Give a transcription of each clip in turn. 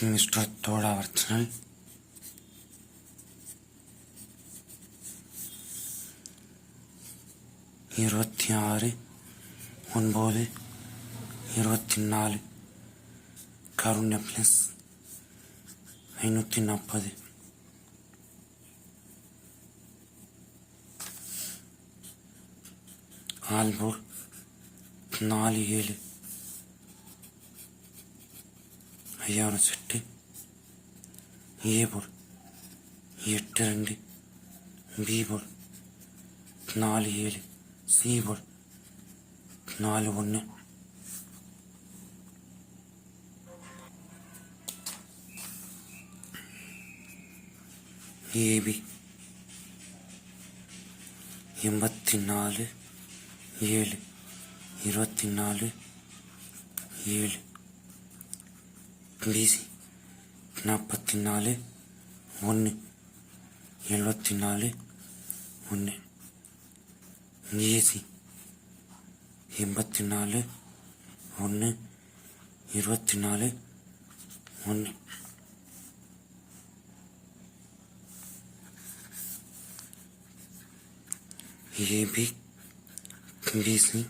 Mister தோடாவர்த்தனல் இருபத்தி ஆறு ஒன்பது இருபத்தி நாலு கருண்ய ப்ளஸ் ஐநூற்றி நாற்பது ஆல்பூர் நாலு ஏழு. ஐயாயிரம் செட்டு ஏ போல் எட்டு ரெண்டு பி போல் நாலு ஏழு சி போல் நாலு ஒன்று. ஏபி எண்பத்தி நாலு ஏழு. இருபத்தி நாலு ஏழு. பிசி நாற்பத்தி நாலு ஒன்று. எழுபத்தி நாலு ஒன்று. ஏசி எண்பத்தி நாலு ஒன்று. இருபத்தி நாலு ஒன்று. ஏபி பிசி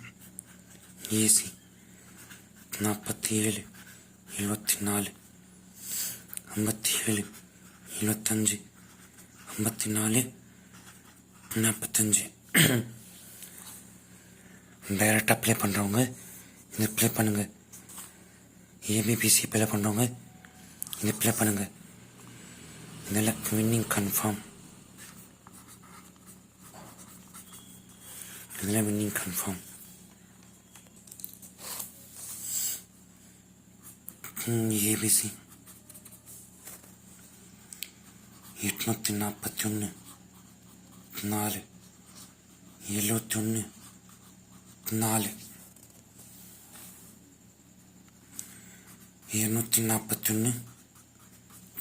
ஏசி நாற்பத்தி ஏழு எழுபத்தி நாலு ஐம்பத்தி ஏழு எழுபத்தஞ்சு ஐம்பத்தி நாலு நாற்பத்தஞ்சு டைரெக்டாக ப்ளே பண்ணுறவங்க இந்த ப்ளே பண்ணுங்கள் ஏபிபிசி ப்ளே பண்ணுறவங்க இந்த ப்ளே பண்ணுங்கள் இதில் வின்னிங் கன்ஃபார்ம் இதில் winning confirm A B C எட்நூற்றி நாற்பத்தி ஒன்று நாலு. எழுபத்தி ஒன்று நாலு. இருநூற்றி நாற்பத்தி ஒன்று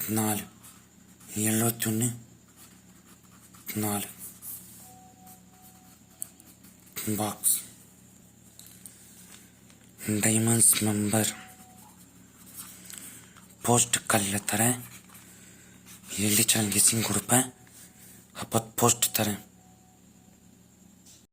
நாலு. எழுபத்தி ஒன்று நாலு. பாக்ஸ். Diamonds member. போஸ்ட் கல்லில் தரேன் எழுதி சேனல் கெஸ்ஸிங் கொடுப்பேன் அப்போ போஸ்ட் தரேன்